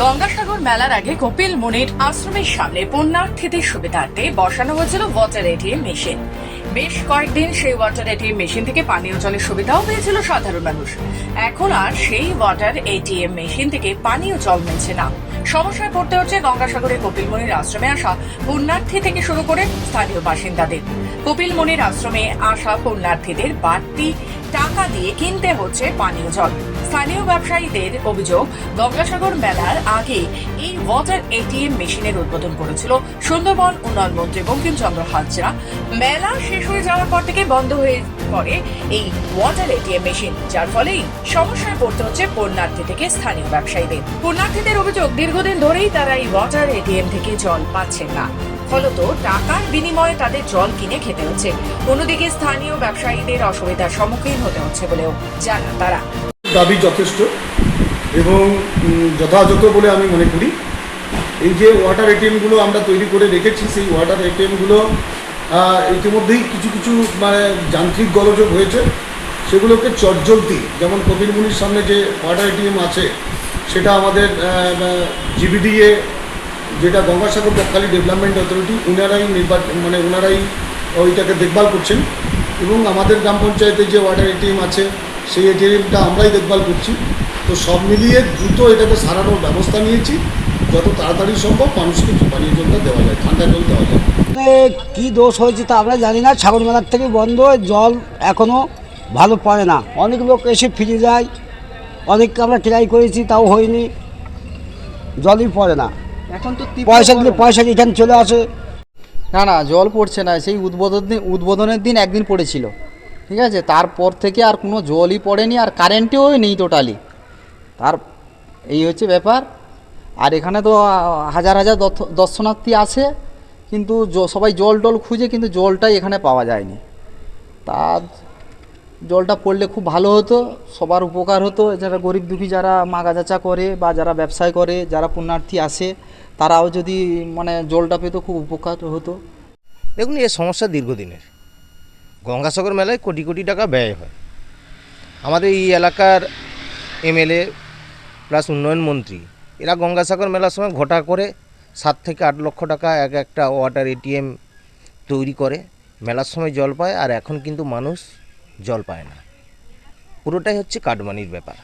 গঙ্গাসাগর মেলার আগে কপিল মুনির আশ্রমের সামনে পুণ্যার্থীদের সুবিধার্থে বসানো হয়েছিল ওয়াটার এটিএম মেশিন বেশ কয়েকদিন সেই ওয়াটার এটিএম মেশিন থেকে পানীয় জলের সুবিধাও পেয়েছিল সাধারণ মানুষ। এখন আর সেই ওয়াটার এটিএম মেশিন থেকে পানীয় জল মিলছে না। সমস্যায় পড়তে হচ্ছে গঙ্গাসাগরের কপিলমণির আশ্রমে আসা পুণ্যার্থী থেকে শুরু করে স্থানীয় বাসিন্দাদের। কপিলমণির আশ্রমে আসা পুণ্যার্থীদের বাড়তি টাকা দিয়ে কিনতে হচ্ছে পানীয় জল। স্থানীয় ব্যবসায়ীদের অভিযোগ, গঙ্গাসাগর মেলার আগে এই ওয়াটার এটিএম মেশিনের উদ্বোধন করেছিল সুন্দরবন উন্নয়ন মন্ত্রী বঙ্কিমচন্দ্র হাজরা। মেলা শেষ হয়ে যাওয়ার পর থেকে বন্ধ হয়ে পড়ে এই ওয়াটার এটিএম মেশিন, যার ফলেই সমস্যায় পড়তে হচ্ছে পুণ্যার্থী থেকে স্থানীয় ব্যবসায়ীদের। পুণ্যার্থীদের অভিযোগ, দীর্ঘদিন ধরেই তারা এই ওয়াটার এটিএম থেকে জল পাচ্ছেন না। ফলত টাকার বিনিময়ে তাদের জল কিনে খেতে হচ্ছে। অন্যদিকে স্থানীয় ব্যবসায়ীদের অসুবিধার সম্মুখীন হতে হচ্ছে বলেও জানান তারা। দাবি যথেষ্ট এবং যথাযথ বলে আমি মনে করি। এই যে ওয়াটার এটিএমগুলো আমরা তৈরি করে রেখেছি, সেই ওয়াটার এটিএমগুলো ইতিমধ্যেই কিছু কিছু মানে যান্ত্রিক গলযোগ হয়েছে। সেগুলোকে চটজলতি যেমন কপিলমুনির সামনে যে ওয়াটার এটিএম আছে, সেটা আমাদের জিবিডিএ যেটা গঙ্গাসাগর বকখালি ডেভেলপমেন্ট অথরিটি ওনারাই নির্বাচন মানে ওনারাই ওইটাকে দেখভাল করছেন। এবং আমাদের গ্রাম পঞ্চায়েতে যে ওয়াটার এটিএম আছে সেই এটিএমটা আমরাই দেখভাল করছি। তো সব মিলিয়ে দ্রুত এটাকে সারানোর ব্যবস্থা নিয়েছি যত তাড়াতাড়ি সম্ভব মানুষকে পানীয় জলটা দেওয়া যায় ঠান্ডা জল দেওয়া যায়। কি দোষ হয়েছে তা আমরা জানি না ছাগল মেলার থেকে বন্ধ জল এখনও ভালো পড়ে না। অনেক লোক এসে ফিরে যায় অনেককে আমরা ট্রাই করেছি তাও হয়নি জলই পড়ে না। এখন তো পয়সা দিলে। পয়সা এখানে চলে আসে। না না জল পড়ছে না সেই উদ্বোধন উদ্বোধনের দিন একদিন পড়েছিল। ঠিক আছে? তারপর থেকে আর কোনো জলই পড়েনি আর কারেন্টেও নেই টোটালি তার এই হচ্ছে ব্যাপার। আর এখানে তো হাজার হাজার দর্শনার্থী আসে কিন্তু সবাই জল টল খুঁজে কিন্তু জলটাই এখানে পাওয়া যায়নি। তা জলটা পড়লে খুব ভালো হতো, সবার উপকার হতো। যারা গরিব দুঃখী, যারা মাগাজাচা করে বা যারা ব্যবসায় করে, যারা পুণ্যার্থী আসে তারাও যদি মানে জলটা পেতো খুব উপকার হতো। দেখুন, এ সমস্যা দীর্ঘদিনের। গঙ্গাসাগর মেলায় কোটি কোটি টাকা ব্যয় হয়। আমাদের এই এলাকার এমএলএ প্লাস উন্নয়ন মন্ত্রী, এরা গঙ্গাসাগর মেলার সময় ঘটা করে সাত থেকে আট লক্ষ টাকা এক একটা ওয়াটার এটিএম তৈরি করে, মেলার সময় জল পায়, আর এখন কিন্তু মানুষ জল পায় না। পুরোটাই হচ্ছে কাটমানির ব্যাপার।